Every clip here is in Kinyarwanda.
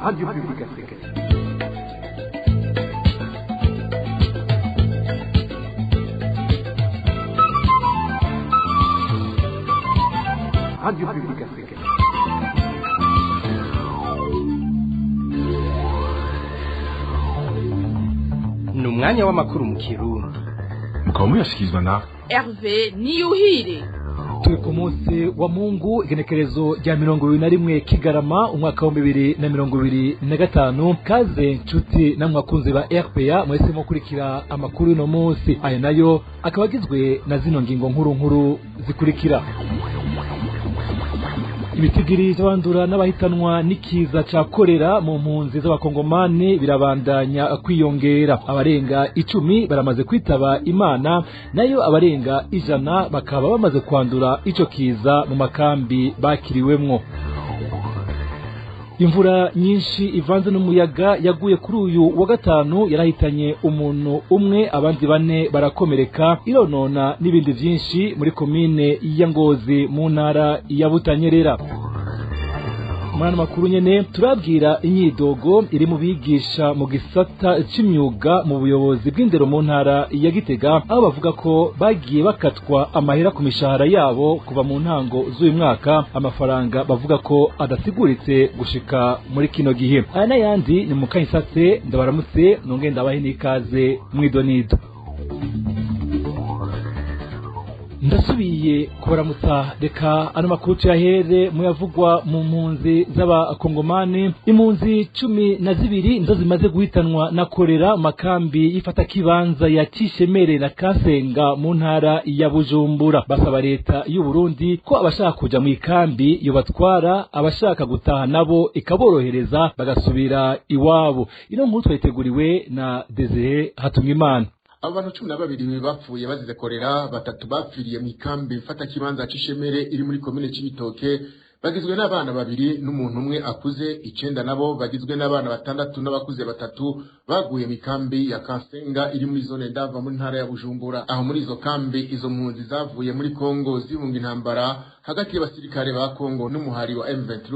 Radio Publique Africaine. Radio Publique Africaine. ni umwanya w'amakuru mu kirundi mukaba muyashyikirizwa na Hervé Niyuhire turi ku munsi wa mungu igenekerezo rya mirongo ibiri na rimwe kigarama umwaka wa bibiri na mirongo ibiri na gatanu. Kaze nshuti namwe bakunzi ba rpa mwese mukurikira amakuru y'uno munsi. Aya na yo akaba agizwe na zino ngingo nkuru nkuru zikurikira. Ibitigiri by'abandura n'abahitanwa n'ikiza ca korera mu mpunzi z'abakongomani birabandanya kwiyongera. Abarenga icumi baramaze kwitaba imana na yo abarenga ijana bakaba bamaze kwandura ico kiza mu makambi bakiriwemwo. Imvura nyinshi ivanze n'umuyaga yaguye kuri uyu wa gatanu yarahitanye umuntu umwe abandi bane barakomereka. Ironona n'ibindi vyinshi muri komine ya ngozi mu ntara ya butanyerera. Ano makuru nyene turabwira inyidogo iri mu bigisha mu gisata c'imyuga mu buyobozi bw'indero mu ntara ya gitega aho bavuga ko bagiye bakatwa amahera ku mishahara yabo kuva mu ntango z'uyu mwaka. Amafaranga bavuga ko adasiguritse gushika muri kino gihe. Aya n'ayandi ni mu kanyisatse ndabaramutse nongeye ndabahe n'ikaze mwidonido ndasubiye kubaramutsa. Reka ano makuru tuyahere. Muyavugwa mu mpunzi z'abakongomani. Impunzi cumi na zibiri nizo zimaze guhitanwa na korera makambi y'ifatakibanza ya kishemere na kasenga mu ntara ya bujumbura. Basaba leta y'u Burundi ko abashaka kuja mu ikambi yobatwara abashaka gutaha nabo ikaborohereza bagasubira iwabo. Ino nkuru twayiteguriwe na Desire Hatumwimana abo bantu cumi na babiri bapfuye bazize korera batatu bapfiriye mu ikambi mfata kibanza c'ishemere iri muri komine c'ibitoke bagizwe n'abana babiri n'umuntu umwe akuze icenda nabo bagizwe n'abana batandatu n'abakuze batatu baguye mu ikambi ya Kansenga iri muri zone ndava muri ntara ya Bujumbura. Aho muri izo kambi izo mpunzi zavuye muri Kongo zibunga intambara hagati y'abasirikare ba Kongo n'umuhari wa M23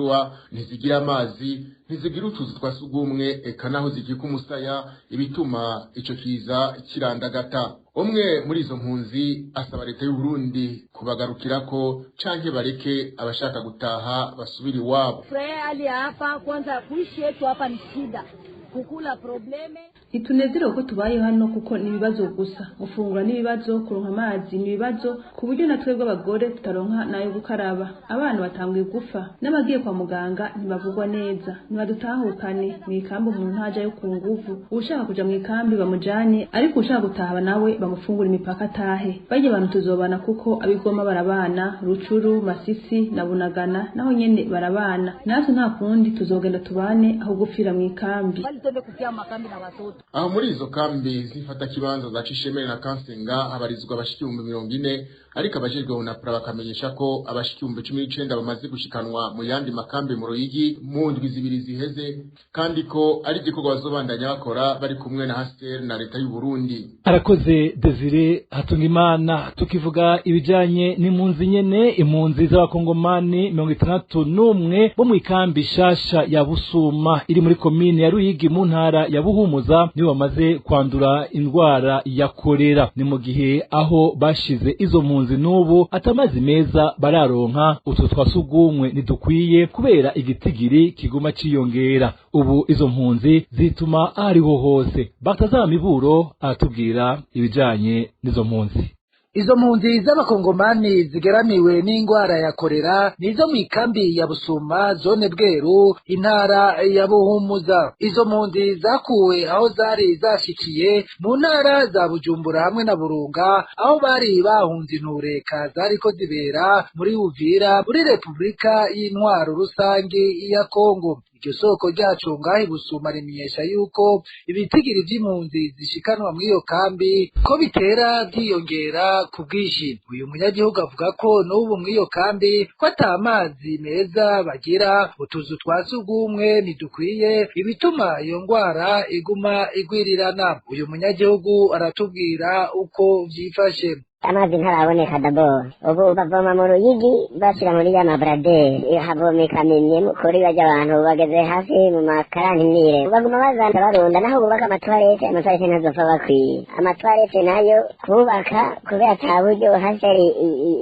ntizigira amazi ntizigira utuzu twa sugumwe eka naho zigika umusaya ibituma ico kiza kirandagata. Umwe muri izo mpunzi asaba leta y'uburundi kubagarukirako canke bareke abashaka gutaha basubira iwabo. Furaha ya hapa kwanza, kuishi yetu hapa ni shida, kukula probleme. Ntitunezerewe ko tubayeho hano kuko ni ibibazo gusa. Gufungura n'ibibazo kuronka amazi ni ibibazo ku buryo na twebwe abagore tutaronka na yo gukaraba. Abana batanguye gupfa n'abagiye kwa muganga ntibavugwa neza. Ntibadutahukane mu ikambi umuntu ntajayo ku nguvu. Ushaka kuja mu ikambi bamujane ariko ushaka gutaha nawe bamufungura imipaka atahe. Barya abantu tuzobana kuko abigoma barabana rucuru masisi na bunagana naho nyene barabana. Natwe nta kundi tuzogenda tubane aho gupfira mu ikambi. Twende kufia makambi na watoto aho muri izo kambi zifata kibanza za Cishemere na Kansenga habarizwa abashika ibihumbi mirongo ine ariko abajejwe UNAPRA bakamenyesha ko abashika ibihumbi cumi n'icenda bamaze gushikanwa mu yandi makambi mu Ruyigi mu ndwi zibiri ziheze kandi ko ari igikorwa bazobandanya bakora bari kumwe na HCR na leta y'u Burundi. Arakoze Desire Hatungimana tukivuga ibijanye n'impunzi nyene impunzi z'abakongomani mirongo itandatu n'umwe bo mu ikambi shasha ya Busuma. Iri muri komine ya Ruyigi mu ntara ya Buhumuza nibo bamaze kwandura indwara ya korera ni mu gihe aho bashize izo mpunzi n'ubu atamazi meza bararonka. Utwo twasugumwe ntidukwiye kubera igitigiri kiguma ciyongera ubu izo mpunzi zituma aho ariho hose. Bataza miburo aratubwira ibijanye n'izo mpunzi. Izo mpunzi z'abakongomani zigeramiwe n'ingwara ya korera nizo mu ikambi ya Busuma zone Bweru intara ya Buhumuza. Izo mpunzi zakuwe aho zari zashikiye mu ntara za Bujumbura hamwe na Burunga aho bari bahunze intureka zariko zibera muri Uvira muri Repubulika y'intwaro rusange ya Kongo. Iryo soko ryacu ngaho ibusuma rimenyesha yuko ibitigiri vy'impunzi zishikanwa muri iyo kambi ko bitera vyiyongera ku bwinshi. Uyu munyagihugu avuga ko n'ubu muri iyo kambi ko ata mazi meza bagira. Utuzu twa sugumwe ntidukwiye ibituma iyo ngwara iguma igwirirana. Uyu munyagihugu aratubwira uko vyifashe. Amazi ntaraboneka daboro ubu bavoma mu ruyigi bashyira muri ya maburaderi havomeka mimye kuri bajya abantu bageze hafi mu makarantinire baguma bazana barunda naho bubaka amatwarete amatwarete ntazopfa bakwiye amatwarete na yo kubaka kubera ata buryo haseri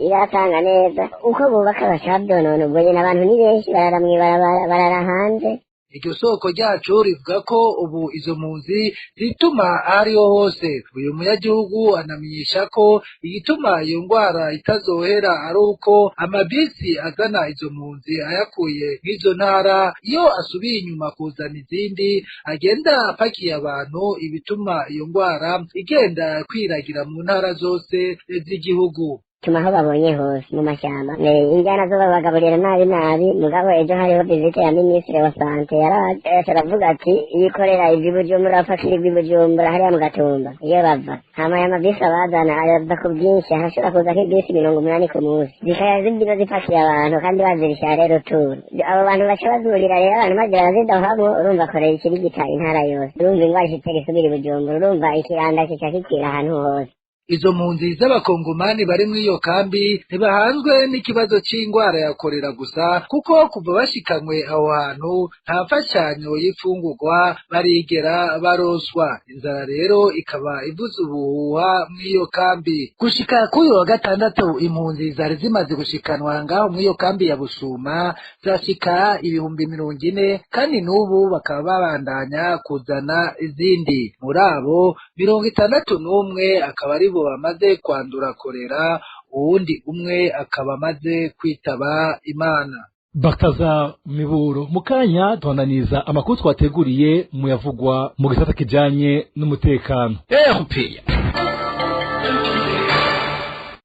iratanga neza. Uko bubaka bashaka byonona ubwo nyine abantu ni benshi barara mw'ibarabara barara hanze. Iryo soko ryacu rivuga ko ubu izo mpunzi zituma aho ariho hose. Uyu munyagihugu anamenyesha ko igituma iyo ndwara itazohera ari uko amabisi azana izo mpunzi ayakuye nk'izo ntara iyo asubiye inyuma kuzana izindi agenda apakiye abantu ibituma iyo ndwara igenda kwiragira mu ntara zose z'igihugu. Tuma aho babonye hose mu mashyamba injyana zo babagaburira nabi nabi mugabo ejo hariho vizite ya minisitiri wa sante yaraje aravuga ati iyo ikorera ivi bujumbura bapakira ivi bujumbura hariya mu gatumba iyo bava hama aya mabisi abazana arava ku bwinshi hashobora kuza nk'ibisi mirongo umunani ku munsi zikaya zibyiza zipakiye abantu kandi bazirisha rero turu abo bantu baca bazurira rero abantu maze barazidahamwo urumva korera ikirigita intara yose urumva ingwara ishitse gisubira i bujumbura urumva ikiranda kica kikwira ahantu hose izo mpunzi z'abakongomani bari muri iyo kambi ntibahanzwe n'ikibazo c'ingwara ya korera gusa kuko kuva bashikanywe aho hantu nta mfashanyo y'imfungurwa barigera baroswa. Inzara rero ikaba ivuze ubuhuha mw'iyo kambi. Gushika k'uyu wa gatandatu impunzi zari zimaze gushikanwa ngaho mw'iyo kambi ya busuma zashika ibihumbi mirongo ine kandi n'ubu bakaba babandanya kuzana izindi. Muri abo mirongo itandatu n'umwe akaba ari bo bamaze kwandura korera uwundi umwe akaba amaze kwitaba imana. Bakaza miburo mu kanya tubananiza amakuru twateguriye mu yavugwa mu gisata kijanye n'umutekano. Erupeya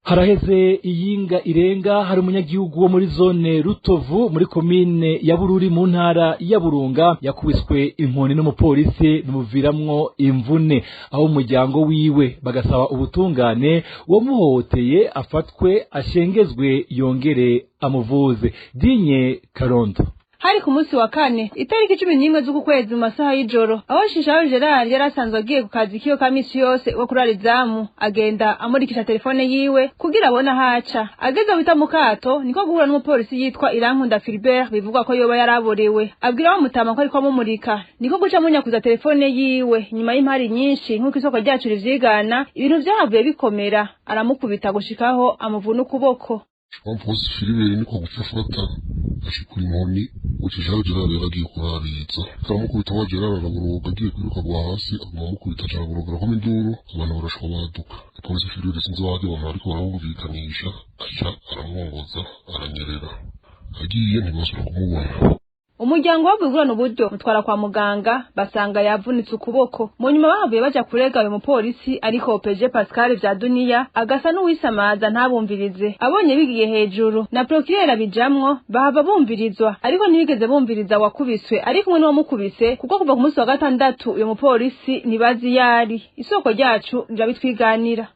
haraheze iyinga irenga hari umunyagihugu wo muri zone rutovu muri komine ya bururi mu ntara ya burunga yakubiswe inkoni n'umupolisi bimuviramwo imvune. Aho umuryango wiwe bagasaba ubutungane uwamuhohoteye afatwe ashengezwe yongere amuvuze. Dinye karondo. Hari ku munsi wa kane itariki cumi n'imwe z'uku mu masaha y'ijoro aho shishaho gerard yari asanzwe agiye ku kazi k'iyo ka misi yose wo kurara izamu agenda amurikisha telefone yiwe kugira abone aho aca. Ageze bita mu kato niko guhura n'umupolisi yitwa irankunda filibert bivugwa ko yoba yaraborewe abwira bamutama ko ariko amumurika niko guca munyakuza telefone yiwe. Nyuma y'impari nyinshi nk'uko isoko ryacu rivyigana ibintu vyahavuye bikomera. Aramukubita gushikaho amuvuna ukuboko. Wamvuze filiberi niko guca afata ashikura inkoni uca jean gerard yaragiye kurabitsa aramukubita wa gerard araburoga agiye kwiruka agwa hasi aguma amukubita aca araburoga arakoma induru abantu barashwa baduka. Polisi filiberi sinzi abaje abantu bariko baramwumvikanisha aca aramwongoza aranyerera. Agiye ntibasubira kumubona. Umuryango wabwigurana uburyo mutwara kwa muganga basanga yavunitse ukuboko. Mu nyuma bahavuye baja kurega uyu mupolisi ariko peje pascal vya duniya agasa n'uwisamaza ntabumvirize. Abonye bigiye hejuru na prokirera abijamwo bahava bumvirizwa ariko ntibigeze bumviriza wakubiswe. Ari kumwe n'uwamukubise kuko kuva ku munsi wa gatandatu uyu mupolisi ntibazi yari isoko ryacu rirabitwiganira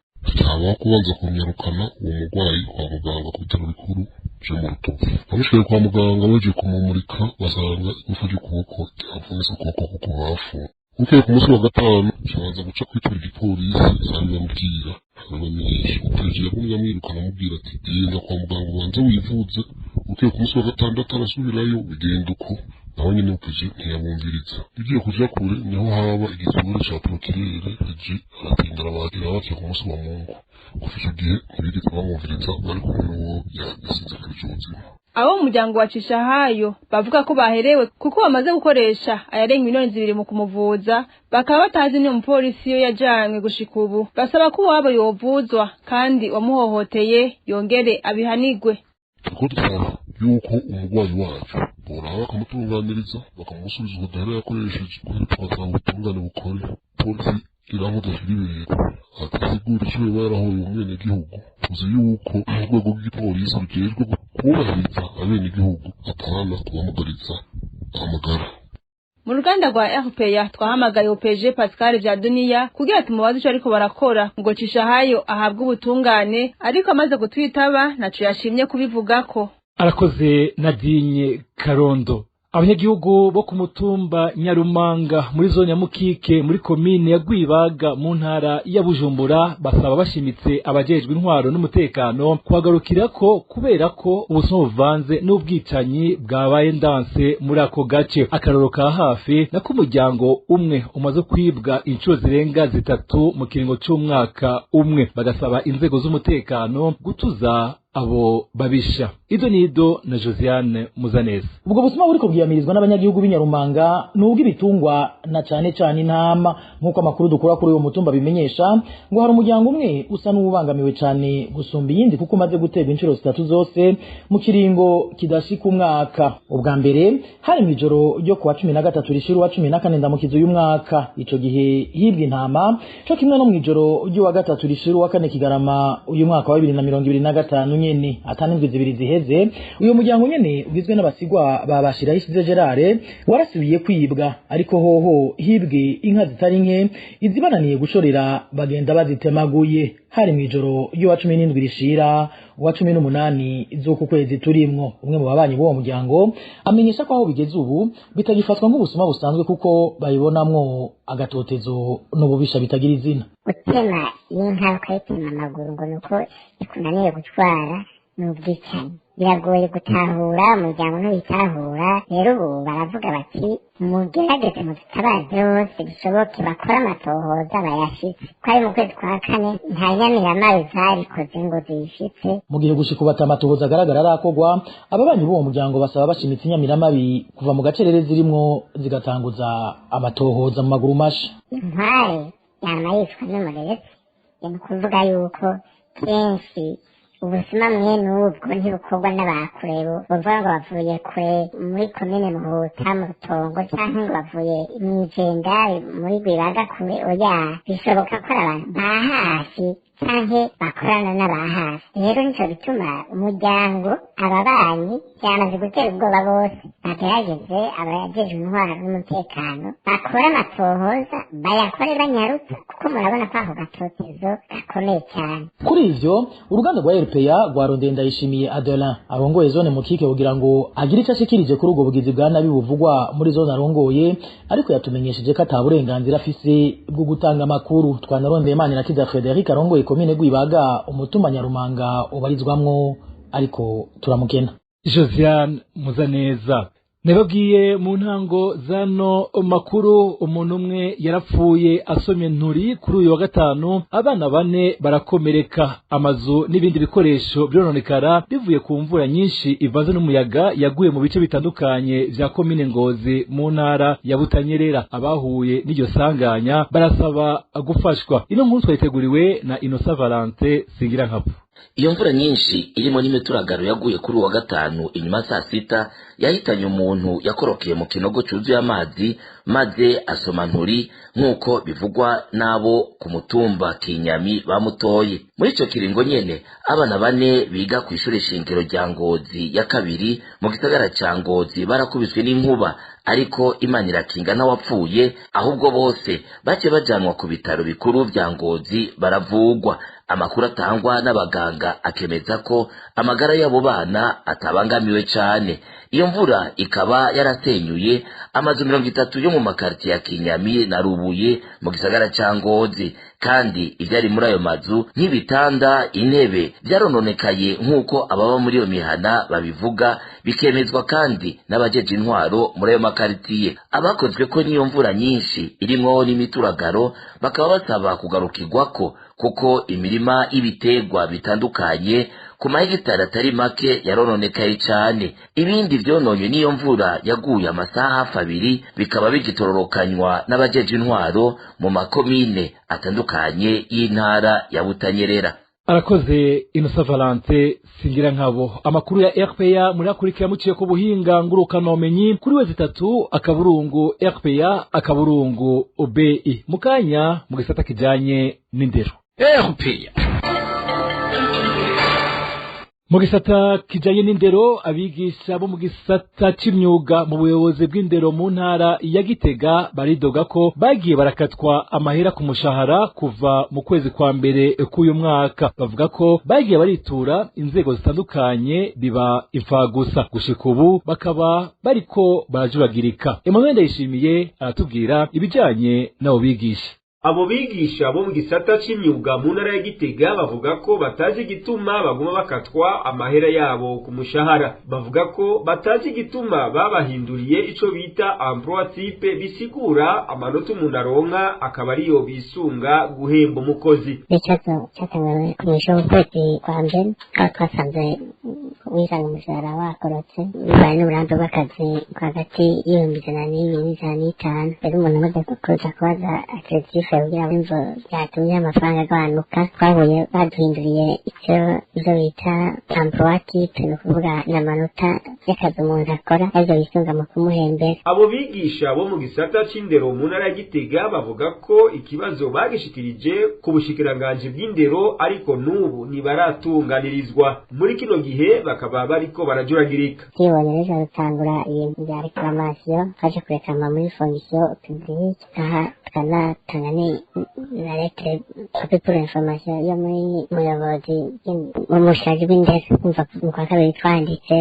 haba kubanza kunyarukana uwo murwayi kwa muganga ku bitaro bikuru. Je mu rutovu bamushikaye kwa muganga baje kumumurika basanga igufa ry'ukuboko ryavunitse ukuboko kuko bafunga bukeye ku munsi wa gatanu kibanza guca kwitura igipolisi arabibabwira arabamenyesha umupereje yagumye amwirukana amubwira ati genda kwa muganga ubanze wivuze. Bukeye ku munsi wa gatandatu arasubirayo bigenda uko naho nyene umupereje ntiyabumviriza igiye kuja kure ni ho haba igizure ca prokirere peje aratindara bagira bakiye ku munsi wa mungu ico gihe ntibigeze bamwumviriza bari kumwe n'uwo yasize kuri ubuzima abo mu muryango wa Cishahayo bavuga ko baherewe kuko bamaze gukoresha ayarenga miliyoni zibiri mu kumuvuza bakaba batazi niyo mupolisi yo yajanywe gushika ubu. Basaba ko uwabo yovuzwa kandi wamuhohoteye yongere abihanigwe. Turiko dusaba yuko umurwayi wacu boraba bakamutunganiriza bakamusubiza ubudahera yakoresheje kugira twasaba ubutungane bukore. Polisi irankoza filibere atasigura icyo yoba yarahoye umwenegihugu tuzi yuko mu rwego rw'igipolisi rujejwe kubahiriza abenegihugu apana kubamugariza amagara. Mu ruganda rwa RPA twahamagaye OPG Pascal vya duniya kugira tumubaze ico ariko barakora. Ngo Cishahayo ahabwe ubutungane ariko amaze kutwitaba naco yashimye kubivugako. Arakoze nadinye karondo. Abanyagihugu bo ku mutumba nyarumanga muri zone ya mukike muri komine ya rwibaga mu ntara ya bujumbura basaba bashimitse abajejwe intwaro n'umutekano kuhagarukira ko kubera ko ubusuma buvanze n'ubwicanyi bwabaye ndanse muri ako gace. Akaroro ka hafi nako umuryango umwe umaze kwibwa inshuro zirenga zitatu mu kiringo c'umwaka umwe. Bagasaba inzego z'umutekano gutuza abo babisha. Ido nido na josiane muzaneza ubwo busuma buriko bwiyamirizwa n'abanyagihugu b'inyarumanga ni ubw'ibitungwa na cane cane intama. Nk'uko amakuru dukura kuri uwo mutumba bimenyesha ngo hari umuryango umwe usa n'uwubangamiwe cane gusumba iyindi kuko umaze guterwa inshuro zitatu zose mu kiringo kidashika umwaka. Ubwa mbere hari mw'ijoro ryo kuwa cumi na gatatu rishira uwa cumi na kane ndamukizo y'umwaka ico gihe hibwa intama co kimwe no mw'ijoro ry'uwa gatatu rishira uwa kane kigarama uyu mwaka wa bibiri na mirongo ibiri na gatanu. Nyene atanindwi zibiri ziheze uyu muryango nyene ugizwe n'abasigwa babashira isize Gerard warasubiye kwibwa ariko hoho hibwe inka zitari nke izibananiye gushorera bagenda bazitemaguye. Hari mw'ijoro ry'uwa cumi n'indwi rishira uwa cumi n'umunani z'uku kwezi turimwo. Umwe mu babanyi b'uwo muryango amenyesha ko aho bigeze ubu bitagifatwa nk'ubusuma busanzwe kuko bayibonamwo agatotezo n'ububisha bitagira izina. Gutema y'inka ukayitema amaguru ngo nuko ikunaniye gutwara ni ubwicanyi biragoye gutahura umuryango ntubitahura rero ubu baravuga bati mugerageze mudutabaze hose bishoboke bakore amatohoza bayashitse. Ko ari mu kwezi kwa kane nta nyamiramabi zarikoze ngo ziyishitse. Mu gihe gushika ubu atamatohoza agaragara arakorwa ababanyi b'uwo muryango basaba bashimitse inyamiramabi kuva mu gacerere zirimwo zigatanguza amatohoza mu maguru masha intware yama yicwa n'umurezi ni ukuvuga yuko kenshi ubusuma mwene ubwo ntibukorwa n'abakure bavuga ngo bavuye kure muri komine muhuta mu rutongo cyangwa ngo bavuye mw'ijenda muri rwibaga kure oya bishoboka ko ari abantu ba hafi. Canke bakorana n'aba hafi rero nico bituma umuryango ababanyi byamaze gutera ubwoba bose bagerageze abajejwe intwaro n'umutekano bakore amatohoza bayakore banyarutsa kuko murabona ko ako gatotezo gakomeye cyane kuri ivyo uruganda rwa RPA rwarondeye ndayishimiye Adelin arongoye zone mukike kugira ngo agire ico ashikirije kuri ubwo bugizi bwa nabi buvugwa muri zone arongoye ariko yatumenyesheje ko ata burenganzira afise bwo gutanga amakuru twanarondeye Manirakiza Frederic arongoye komine Gwibaga umutumba Nyarumanga ubarizwamwo ariko turamukena. Josiane muzaneza. Nababwiye mu ntango zano makuru umuntu umwe yarapfuye asomye nturi kuri uyu wa gatanu abana bane barakomereka. Amazu n'ibindi bikoresho birononekara bivuye ku mvura nyinshi ivanze n'umuyaga yaguye mu bice bitandukanye vya komine ngozi mu ntara ya butanyerera. Abahuye n'iryo sanganya barasaba gufashwa. Ino nkuru twayiteguriwe na inosa valante singira nkapfu iyo mvura nyinshi irimo n'imituragaro yaguye kuri uwa gatanu inyuma saa sita yahitanye umuntu yakorokeye mu kinogo cyuzuye amazi maze asoma nturi nk'uko bivugwa n'abo ku mutumba kinyami bamutoye. Muri icyo kiringo nyene abana bane biga ku ishuri shingiro rya ngozi ya kabiri mu gisagara cya ngozi barakubiswe n'inkuba ariko imana irakinga n'awapfuye ahubwo bose bake bajanwa ku bitaro bikuru vya ngozi baravugwa. Amakuru atangwa n'abaganga akemeza ko amagara y'abo bana atabangamiwe cane. Iyo mvura ikaba yarasenyuye amazu mirongo itatu yo mu makaritiye ya kinyami na rubuye mu gisagara ca ngozi. Kandi ivyari muri ayo mazu nk'ibitanda intebe vyarononekaye nk'uko ababa muri iyo mihana babivuga bikemezwa kandi n'abajeje intwaro muri ayo makaritiye. Abakozwe ko n'iyo mvura nyinshi irimwo n'imituragaro bakaba basaba kugarukirwako kuko imirima y'ibiterwa bitandukanye ku mahegitari atari make yarononekaye cane. Ibindi vyononywe n'iyo mvura yaguye amasaha hafi abiri bikaba bigitororokanywa n'abajeje intwaro mu makomine atandukanye. Y'intara ya butanyerera. Arakoze inosa valante singira nkabo. Amakuru ya rpa muri akurikira muciye ku buhinga ngurukanomenyi. Kuri wezi itatu akaburungu rpa akaburungu obi mu kanya mu gisata kijanye n'indero. Rpa mu gisata kijanye n'indero abigisha bo mu gisata c'imyuga mu buyobozi bw'indero mu ntara ya Gitega baridoga ko bagiye barakatwa amahera ku mushahara kuva mu kwezi kwa mbere k'uyu mwaka. Bavuga ko bagiye baritura inzego zitandukanye biba imfagusa. Gushika ubu bakaba bariko barajuragirika Emmanuel Ndayishimiye aratubwira ibijanye n'abo bigisha. Abo bigisha bo mu gisata c'imyuga mu ntara ya Gitega bavuga ko batazi igituma baguma bakatwa amahera yabo ku mushahara. Bavuga ko batazi igituma babahinduriye ico bita emploi type bisigura amanota umuntu aronka akaba ariyo bisunga guhemba umukozi. Ikibazo cyatangawe ku mwisho w'ukwezi kwa mbere aho twasanze wisanga umushahara wakorotse bibaye n'uburambe bw'akazi hagati y'ibihumbi ijana n'ibiri n'ijana n'itanu rero umuntu amaze kuza kubaza akeretifu kugira ngo imvo byatumye amafaranga agabanuka twahuye baduhinduriye icyo ibyo bita ampuwaki turi kuvuga ni amanota y'akazi umuntu akora aribyo bisunga mu kumuhembera abo bigisha bo mu gisata c'indero mu ntara ya Gitega bavuga ko ikibazo bagishikirije ku bushikiranganji bw'indero ariko n'ubu ntibaratunganirizwa muri kino gihe bakaba bariko barajuragirika. Twibonye rero dutangura ibintu bya reclamation twaje kurekama muri fonction publique aha tukanatanga na lettre copie pour information yo muri muyobozi umushaji w'indero kumva kwa kabiri twanditse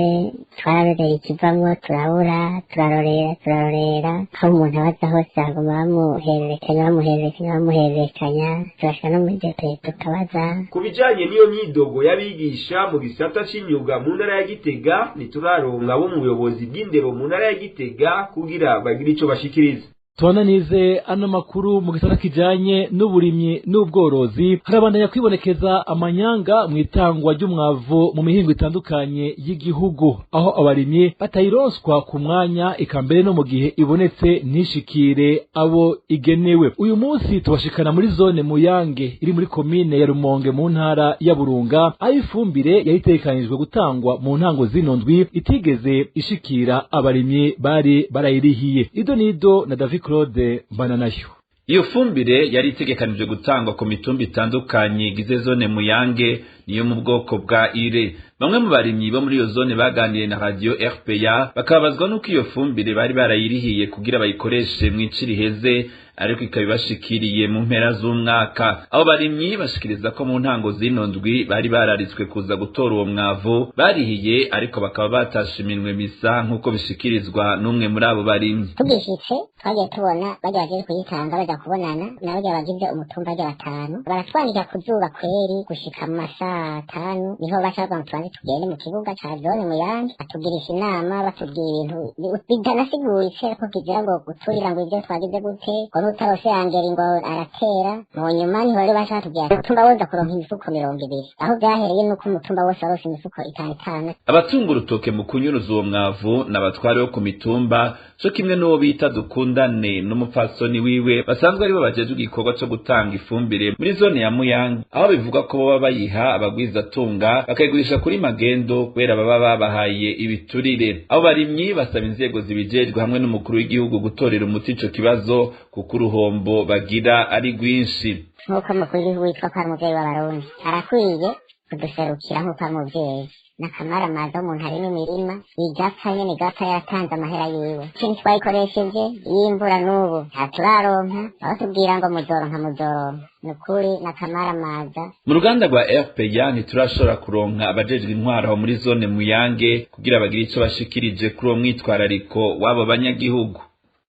twararorera ikivamwo turabura turarorera turarorera aho umuntu abaza hose baguma bamuhererekanya bamuhererekanya bamuhererekanya turashika no muri depe tukabaza. Ku bijanye n'iyo myidogo y'abigisha mu gisata c'imyuga mu ntara ya Gitega ntituraronka bo mu buyobozi bw'indero mu ntara ya Gitega kugira bagire ico bashikiriza. Tubananize ano makuru mu gisata kijanye n'uburimyi n'ubworozi. Harabandanya kwibonekeza amanyanga mu itangwa ry'umwavu mu mihingo itandukanye y'igihugu. Aho abarimyi batayironswa ku mwanya eka mbere no mu gihe ibonetse ntishikire abo igenewe. Uyu munsi tubashikana muri zone muyange iri muri komine ya rumonge mu ntara ya burunga. Aho ifumbire yari gutangwa mu ntango zino ndwi itigeze ishikira abarimyi bari barayirihiye. Ido nido na david claude mbananayo iyo fumbire yari itegekanijwe gutangwa ku mitumba itandukanye igize zone muyange niyo mu bwoko bwa ire. Bamwe mu barimyi bo muri iyo zone baganiriye na radio rpa bakabazwa n'uko iyo fumbire bari barayirihiye kugira bayikoreshe mu riheze ariko ikaba ibashikiriye mu mpera z'umwaka. Abo barimyi bashikiriza ko mu ntango zino ndwi bari bararitswe kuza gutora uwo mwavu barihiye ariko bakaba batashe iminwe misa nk'uko bishikirizwa n'umwe muri abo barimyi. Tugishitse twagiye tubona bajya bagiye kuyitanga bajya kubonana na bajya bagize umutumba bajya batanu. Baratwandika ku zuba kweri gushika mu masaha atanu niho baca bavuga ngo tubanze tugende mu kibuga ca zone muyange batugirisha inama batubwira ibintu bitanasiguritse ko kugira ngo guturira ngo ibyo twagize gute ngo n'utarose yangeri ngo aratera mu nyuma baca batubwira umutumba wose kuronka imifuko mirongo ibiri. Aho byahereye nuko umutumba wose warose imifuko itanu itanu. Abatunga urutoke mu kunyuruza uwo mwavu n'abatware bo ku mitumba co kimwe n'uwo bita dukundane n'umupfasoni wiwe basanzwe ari bo bajejwe igikorwa co gutanga ifumbire muri zone ya muyange. Aho bivuga ko baba bayiha abagwizatunga bakayigurisha kuri magendo kubera baba babahaye ibiturire. Abo barimyi basaba inzego zibijejwe hamwe n'umukuru w'igihugu gutorera umuti ico kibazo kuko uruhombo bagira ari rwinshi. Nk'uko umukuru w'igihugu witwa ko ari umuvyeyi w'abarundi arakwiye kuduserukira nk'uko ari umuvyeyi nakamara amazi umuntu ari n'imirima igapfa nyene igapfa yaratanze amahera yiwe. Ikintu twayikoresheje y'imvura n'ubu ntaturaronka batubwira ngo muzoronka muzoronka. Ni ukuri nakamara amaza. Mu ruganda rwa rpa ntiturashobora kuronka abajejwe intwaro aho muri zone muyange kugira bagire ico bashikirije kuri uwo mwitwarariko w'abo banyagihugu.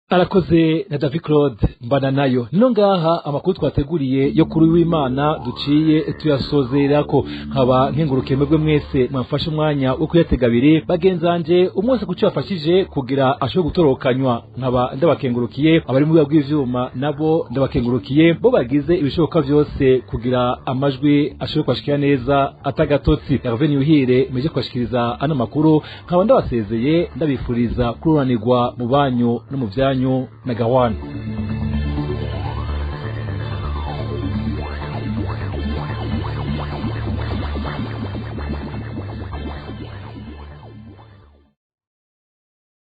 Arakoze na david claude mbana na yo. Nino ngaha amakuru twateguriye yo kuri w'imana duciye tuyasozera ko nkaba nkengurukiye mwebwe mwese mwafashe umwanya wo kuyatega abiri bagenzanje umwese kuco yafashije kugira ashobore gutorokanywa nkaba ndabakengurukiye abari mu bibuga bw'ivyuma nabo ndabakengurukiye. Bo bagize ibishoboka vyose kugira amajwi ashobore kwashikira neza atagatotsi. Herve niyuhire meje kwashikiriza ano makuru. Nkaba ndabasezeye ndabifuriza kururanirwa mu banyu no mu New daga wani